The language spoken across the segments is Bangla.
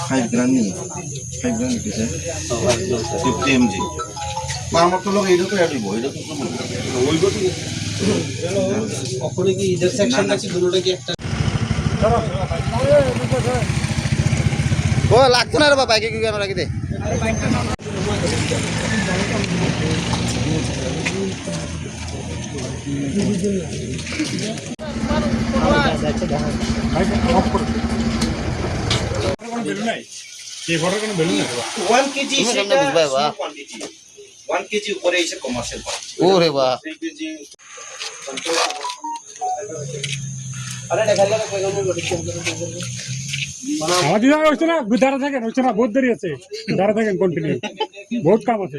ফাইভ গ্রাম নি ফাইভ গ্রাম দিতেছে ফিফটি এম জি আমার তো লোক এইটা তো অ্যাড এটা তো ওখানে কি ঈদের সেকশন আছে দুটোটা কি একটা ও লাগতো না রে বাবা বাইকে কি ক্যামেরা কি দে ওয়ান কেজি সেটা কেমনে বুঝবা বা? কোয়ান্টিটি ওয়ান কেজি উপরে এসে কমার্শিয়াল পাচ্ছি ও রে বা কেজি। আরে দেখা গেল কয়জন লোক আমাদের জায়গায় হচ্ছে না দাঁড়া থাকেন হচ্ছে না বহুত দেরি আছে। দাঁড়া থাকেন কন্টিনিউ বহুত কাম আছে।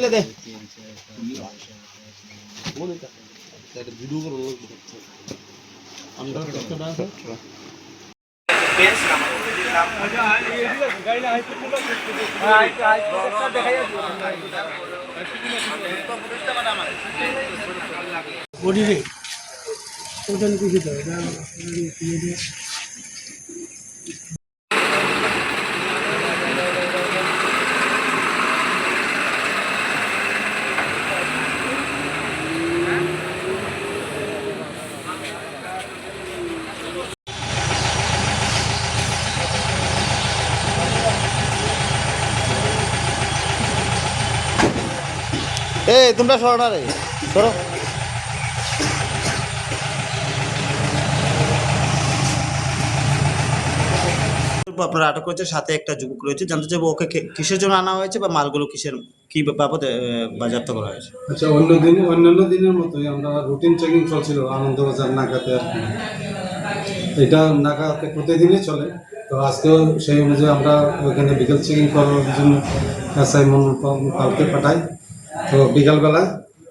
না ফিফটি এম জি এখানে- divided by fifty M G গাড়ি উঠায় না ও বাইক তো দিলে না এটা দিবি কই পিস থেকে ছোট গিলে দে এই তোমরা সরো না রে। সরো। আপনারা আটক করেছে সাথে একটা যুবক রয়েছে। জানতে চাইব ওকে কিসের জন্য আনা হয়েছে বা মালগুলো কিসের কি বাবদে আহ, বাজেয়াপ্ত করা হয়েছে? আচ্ছা অন্য দিন অন্যান্য দিনের মতোই আমরা রুটিন চেকিং চলছিল আনন্দবাজার নাকাতে আর কি। এটা নাকাতে প্রতিদিনই চলে। তো আজকেও সেই অনুযায়ী আমরা ওইখানে বিকেল চেকিং করার জন্য এসআই মনোর পালকে পাঠাই। তো বিকালবেলা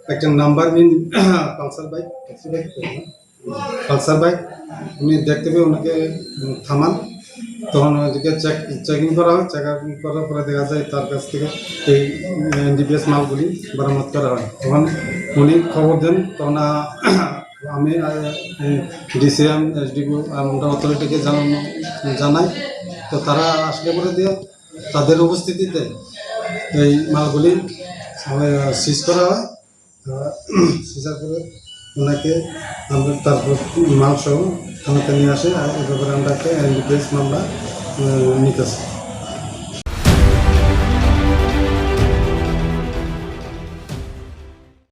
একটা number mean Pulsar bike taxi bike Pulsar bike উনি দেখতে পেয়ে ওনাকে থামান। তখন ওইদিকে চেক চেকিং করা হয় চেকিং করার পরে দেখা যায় তার কাছ থেকে এই এনডিপিএস মালগুলি বরামদ করা হয়। তখন উনি খবর দেন, তখন আমি ডিসিএম এসডিপিও আমরা অথরিটিকে জানানো, জানাই। তো তারা আসলে পরে দিয়ে তাদের উপস্থিতিতে এই মালগুলি সিজ করা হয়। সিজার করে ওনাকে আমরা তারপর মালসহ থানাতে নিয়ে আসে আর এ ব্যাপারে আমরা একটা মামলা নিতেছি।